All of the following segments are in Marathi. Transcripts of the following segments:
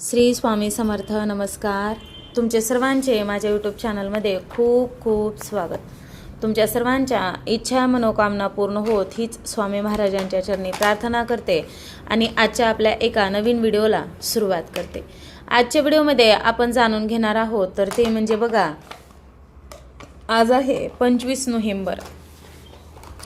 श्री स्वामी समर्थ नमस्कार. तुमचे सर्वांचे माझ्या यूट्यूब चॅनलमध्ये खूप खूप स्वागत. तुमच्या सर्वांच्या इच्छा मनोकामना पूर्ण होत हीच स्वामी महाराजांच्या चरणी प्रार्थना करते आणि आजच्या आपल्या एका नवीन व्हिडिओला सुरुवात करते. आजच्या व्हिडिओमध्ये आपण जाणून घेणार आहोत तर ते म्हणजे बघा आज आहे पंचवीस नोव्हेंबर.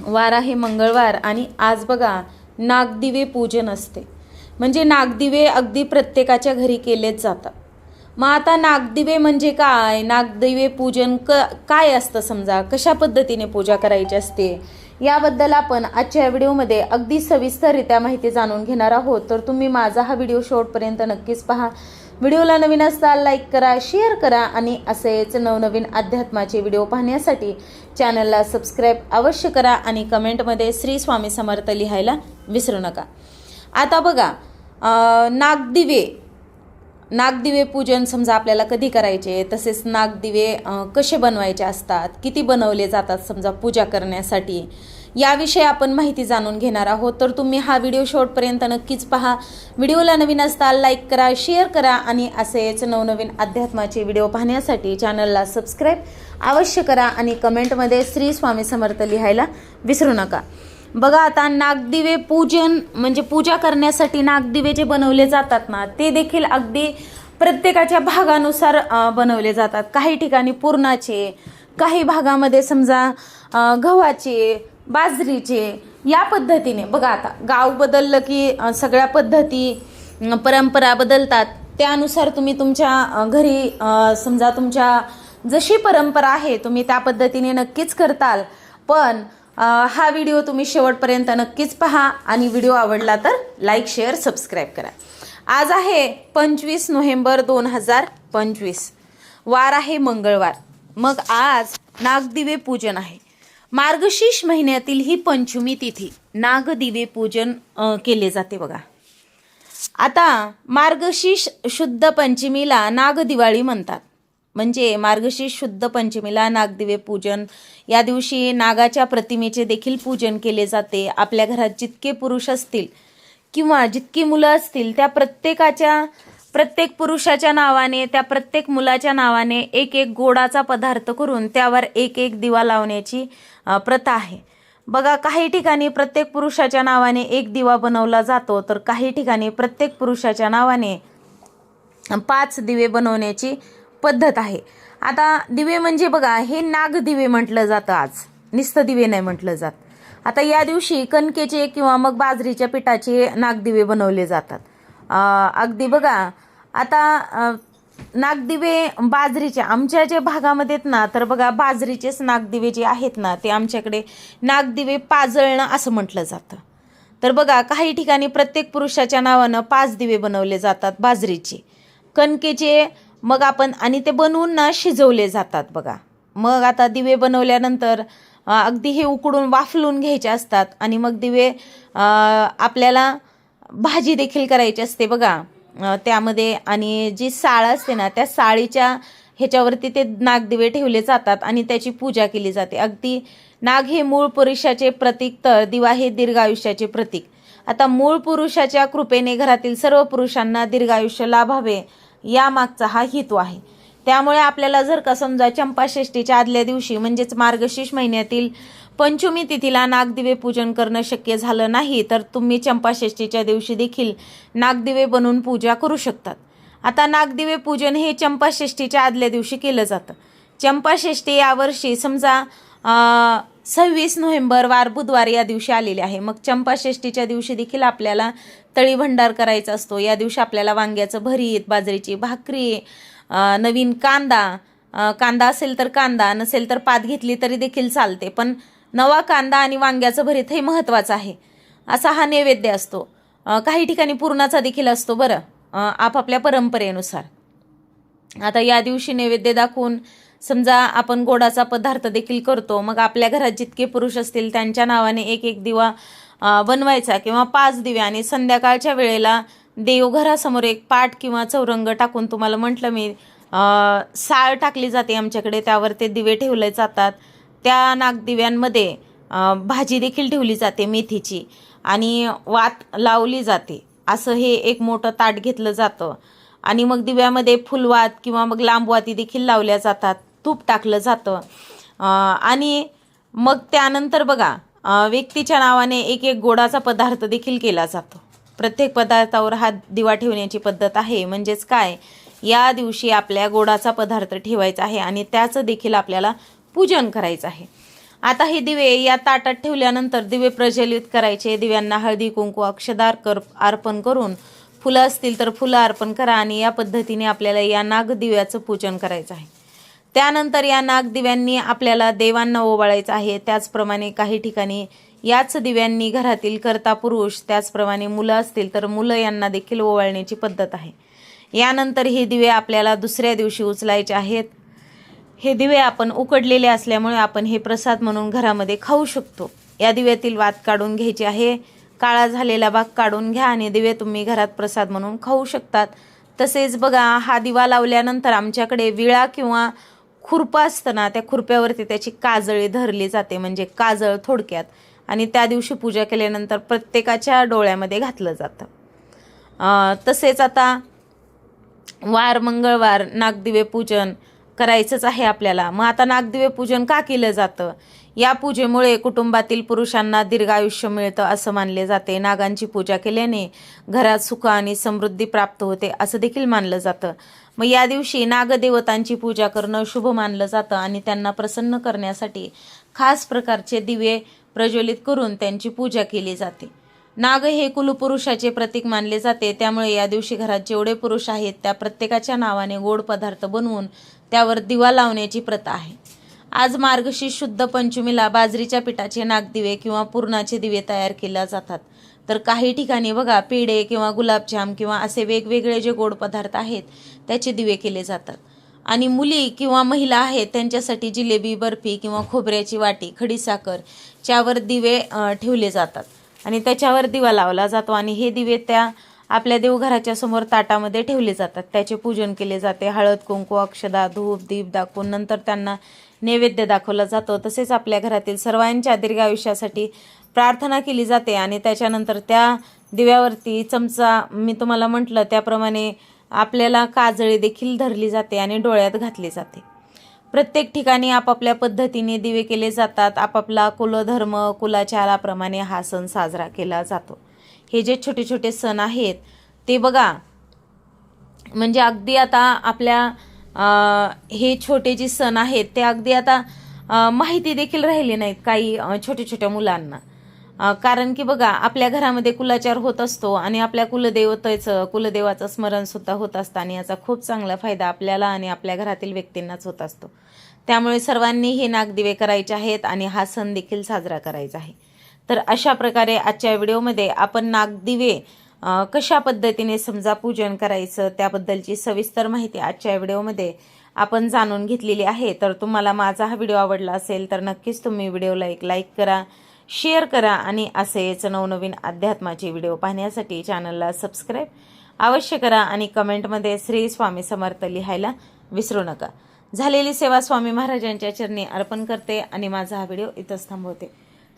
वार आहे मंगळवार आणि आज बघा नागदिवे पूजन असते. म्हणजे नागदिवे अगदी प्रत्येकाच्या घरी केलेच जातात. मग आता नागदिवे म्हणजे काय? नागदिवे पूजन क काय असतं समजा? कशा पद्धतीने पूजा करायची असते? याबद्दल आपण आजच्या व्हिडिओमध्ये अगदी सविस्तररित्या माहिती जाणून घेणार आहोत. तर तुम्ही माझा हा व्हिडिओ शेवटपर्यंत नक्कीच पहा. व्हिडिओला नवीन असताल लाईक करा शेअर करा आणि असेच नवनवीन अध्यात्माचे व्हिडिओ पाहण्यासाठी चॅनलला सबस्क्राईब अवश्य करा आणि कमेंटमध्ये श्री स्वामी समर्थ लिहायला विसरू नका. आता बघा नागदिवे. नागदिवे पूजन समजा आपल्याला कधी करायचे तसेच नागदिवे कसे बनवायचे असतात किती बनवले जातात समजा पूजा करण्यासाठी याविषयी आपण माहिती जाणून घेणार आहोत. तर तुम्ही हा व्हिडिओ शेवटपर्यंत नक्कीच पहा. व्हिडिओला नवीन असताल लाईक करा शेअर करा आणि असेच नवनवीन अध्यात्माचे व्हिडिओ पाहण्यासाठी चॅनलला सबस्क्राईब अवश्य करा आणि कमेंटमध्ये श्री स्वामी समर्थ लिहायला विसरू नका. बघा आता नागदिवे पूजन म्हणजे पूजा करण्यासाठी नागदिवे जे बनवले जातात ना ते देखील अगदी प्रत्येकाच्या भागानुसार बनवले जातात. काही ठिकाणी पुरणाचे काही भागामध्ये समजा गव्हाचे बाजरीचे या पद्धतीने. बघा आता गाव बदललं की सगळ्या पद्धती परंपरा बदलतात. त्यानुसार तुम्ही तुमच्या घरी समजा तुमच्या जशी परंपरा आहे तुम्ही त्या पद्धतीने नक्कीच करताल. पण हा व्हिडिओ तुम्ही शेवटपर्यंत नक्कीच पहा आणि व्हिडिओ आवडला तर लाईक शेअर सबस्क्राईब करा. आज आहे पंचवीस नोव्हेंबर दोन हजार पंचवीस. वार आहे मंगळवार. मग आज नागदिवे पूजन आहे. मार्गशीर्ष महिन्यातील ही पंचमी तिथी नागदिवे पूजन केले जाते बघा. आता मार्गशीर्ष शुद्ध पंचमीला नागदिवाळी म्हणतात. म्हणजे मार्गशीर्ष शुद्ध पंचमीला नागदिवे पूजन. या दिवशी नागाच्या प्रतिमेचे देखील पूजन केले जाते. आपल्या घरात जितके पुरुष असतील किंवा जितकी मुलं असतील त्या प्रत्येकाच्या प्रत्येक पुरुषाच्या नावाने त्या प्रत्येक मुलाच्या नावाने एक एक गोडाचा पदार्थ करून त्यावर एक एक दिवा लावण्याची प्रथा आहे. बघा काही ठिकाणी प्रत्येक पुरुषाच्या नावाने एक दिवा बनवला जातो तर काही ठिकाणी प्रत्येक पुरुषाच्या नावाने पाच दिवे बनवण्याची पद्धत आहे. आता दिवे म्हणजे बघा हे नाग दिवे म्हटलं जातं आज. निस्त दिवे नाही म्हटलं जात. आता या दिवशी कणकेचे किंवा मग बाजरीच्या पिठाचे नागदिवे बनवले जातात. अगदी बघा आता नागदिवे बाजरीचे आमच्या जे भागामध्ये आहेत ना तर बघा बाजरीचेच नागदिवे जे आहेत ना ते आमच्याकडे नागदिवे पाजळणं असं म्हटलं जातं. तर बघा काही ठिकाणी प्रत्येक पुरुषाच्या नावानं पाच दिवे बनवले जातात बाजरीचे. कणकेचे मग आपण आणि ते बनवून ना शिजवले जातात बघा. मग आता दिवे बनवल्यानंतर अगदी हे उकडून वाफलून घ्यायचे असतात आणि मग दिवे आपल्याला भाजी देखील करायची असते बघा. त्यामध्ये आणि जी साळ असते ना त्या साळीच्या ह्याच्यावरती ते नागदिवे ठेवले जातात आणि त्याची पूजा केली जाते. अगदी नाग हे मूळ पुरुषाचे प्रतीक तर दिवा हे दीर्घायुष्याचे प्रतीक. आता मूळ पुरुषाच्या कृपेने घरातील सर्व पुरुषांना दीर्घायुष्य लाभावे. यामागचा हा हेतू आहे. त्यामुळे आपल्याला जर का समजा चंपाषष्ठीच्या आदल्या दिवशी म्हणजेच मार्गशीर्ष महिन्यातील पंचमी तिथीला नागदिवे पूजन करणं शक्य झालं नाही तर तुम्ही चंपाषष्ठीच्या दिवशी देखील नागदिवे बनवून पूजा करू शकतात. आता नागदिवे पूजन हे चंपाषष्ठीच्या आदल्या दिवशी केलं जातं. चंपाषष्टी यावर्षी समजा सव्वीस नोव्हेंबर वार बुधवार या दिवशी आलेले आहे. मग चंपाषष्ठीच्या दिवशी देखील आपल्याला तळी भंडार करायचा असतो. या दिवशी आपल्याला वांग्याचं भरीत बाजरीची भाकरी नवीन कांदा कांदा असेल तर कांदा नसेल तर पात घेतली तरी देखील चालते. पण नवा कांदा आणि वांग्याचं भरीत हे महत्त्वाचं आहे. असा हा नैवेद्य असतो. काही ठिकाणी पूर्णाचा देखील असतो बरं. आपापल्या परंपरेनुसार. आता या दिवशी नैवेद्य दाखवून समजा आपण गोडाचा पदार्थ देखील करतो मग आपल्या घरात जितके पुरुष असतील त्यांच्या नावाने एक एक दिवा बनवायचा किंवा पाच दिवे आणि संध्याकाळच्या वेळेला देवघरासमोर एक पाट किंवा चौरंग टाकून तुम्हाला म्हटलं मी साळ टाकली जाते आमच्याकडे त्यावर ते दिवे ठेवले जातात. त्या नागदिव्यांमध्ये भाजी देखील ठेवली जाते मेथीची आणि वात लावली जाते. असं हे एक मोठं ताट घेतलं जातं. आणि मग दिव्यामध्ये फुलवात किंवा मग लांबवाती देखील लावल्या जातात. तूप टाकलं जातं. आणि मग त्यानंतर बघा व्यक्तीच्या नावाने एक एक गोडाचा पदार्थ देखील केला जातो. प्रत्येक पदार्थावर हा दिवा ठेवण्याची पद्धत आहे. म्हणजेच काय? या दिवशी आपल्या गोडाचा पदार्थ ठेवायचा आहे आणि त्याचं देखील आपल्याला पूजन करायचं आहे. आता हे दिवे या ताटात ठेवल्यानंतर दिवे प्रज्वलित करायचे. दिव्यांना हळदी कुंकू अक्षदार कर अर्पण करून फुलं असतील तर फुलं अर्पण करा आणि या पद्धतीने आपल्याला या नाग दिव्याचं पूजन करायचं आहे. त्यानंतर या नागदिव्यांनी आपल्याला देवांना ओवाळायचं आहे. त्याचप्रमाणे काही ठिकाणी याच दिव्यांनी घरातील कर्ता पुरुष त्याचप्रमाणे मुलं असतील तर मुलं यांना देखील ओवाळण्याची पद्धत आहे. यानंतर हे दिवे आपल्याला दुसऱ्या दिवशी उचलायचे आहेत. हे दिवे आपण उकडलेले असल्यामुळे आपण हे प्रसाद म्हणून घरामध्ये खाऊ शकतो. या दिव्यातील वात काढून घ्यायची आहे. काळा झालेला भाग काढून घ्या आणि दिवे तुम्ही घरात प्रसाद म्हणून खाऊ शकतात. तसेच बघा हा दिवा लावल्यानंतर आमच्याकडे विळा किंवा खुरपं असतं ना त्या खुरप्यावरती त्याची काजळी धरली जाते म्हणजे काजळ थोडक्यात. आणि त्या दिवशी पूजा केल्यानंतर प्रत्येकाच्या डोळ्यामध्ये घातलं जातं. तसेच आता वार मंगळवार नागदिवे पूजन करायचंच आहे आपल्याला. मग आता नागदिवे पूजन का केलं जातं? या पूजेमुळे कुटुंबातील पुरुषांना दीर्घायुष्य मिळतं असं मानले जाते. नागांची पूजा केल्याने घरात सुख आणि समृद्धी प्राप्त होते असं देखील मानलं जातं. मग या दिवशी नागदेवतांची पूजा करणं शुभ मानलं जातं आणि त्यांना प्रसन्न करण्यासाठी खास प्रकारचे दिवे प्रज्वलित करून त्यांची पूजा केली जाते. नाग हे कुलपुरुषाचे प्रतीक मानले जाते. त्यामुळे या दिवशी घरात जेवढे पुरुष आहेत त्या प्रत्येकाच्या नावाने गोड पदार्थ बनवून त्यावर दिवा लावण्याची प्रथा आहे. आज मार्गशीर्ष शुद्ध पंचमीला बाजरीच्या पिठाचे नागदिवे किंवा पुरणाचे दिवे तयार केले जातात. तर काही ठिकाणी बघा पेढे किंवा गुलाबजाम किंवा असे वेगवेगळे जे गोड पदार्थ आहेत त्याचे दिवे केले जातात. आणि मुली किंवा महिला आहेत त्यांच्यासाठी जिलेबी बर्फी किंवा खोबऱ्याची वाटी खडीसाखर च्यावर दिवे ठेवले जातात. आणि त्याच्यावर दिवा लावला जातो आणि हे दिवे त्या आपल्या देवघराच्या समोर ताटामध्ये ठेवले जातात. त्याचे पूजन केले जाते. हळद कुंकू अक्षदा धूप दीप दाखवून नंतर त्यांना नैवेद्य दाखवला जातो. तसेच आपल्या घरातील सर्वांच्या दीर्घायुष्यासाठी प्रार्थना केली जाते आणि त्याच्यानंतर त्या दिव्यावरती चमचा मी तुम्हाला म्हटलं त्याप्रमाणे आपल्याला काजळी देखील धरली जाते आणि डोळ्यात घातली जाते. प्रत्येक ठिकाणी आपापल्या पद्धतीने दिवे केले जातात. आपापला कुलधर्म कुलाचाराप्रमाणे हा सण साजरा केला जातो. हे जे छोटे छोटे सण आहेत ते बघा. म्हणजे अगदी आता आपल्या हे छोटे जे सण आहेत ते अगदी आता माहिती देखील राहिली नाहीत काही छोट्या छोट्या मुलांना. कारण की बघा आपल्या घरामध्ये कुलाचार होत असतो आणि आपल्या कुलदेवतेचं कुलदेवाचं स्मरण सुद्धा होत असतं आणि याचा खूप चांगला फायदा आपल्याला आणि आपल्या घरातील व्यक्तींनाच होत असतो. त्यामुळे सर्वांनी हे नागदिवे करायचे आहेत आणि हा सण देखील साजरा करायचा आहे. तर अशा प्रकारे आजच्या व्हिडिओमध्ये आपण नागदिवे कशा पद्धतीने समजा पूजन करायचं त्याबद्दलची सविस्तर माहिती आजच्या व्हिडिओमध्ये आपण जाणून घेतलेली आहे. तर तुम्हाला माझा हा व्हिडिओ आवडला असेल तर नक्कीच तुम्ही व्हिडिओला एक लाईक करा शेअर करा आणि असेच नवनवीन अध्यात्माचे व्हिडिओ पाहण्यासाठी चॅनलला सबस्क्राईब अवश्य करा आणि कमेंटमध्ये श्री स्वामी समर्थ लिहायला विसरू नका. झालेली सेवा स्वामी महाराजांच्या चरणी अर्पण करते आणि माझा हा व्हिडिओ इथंच थांबवते.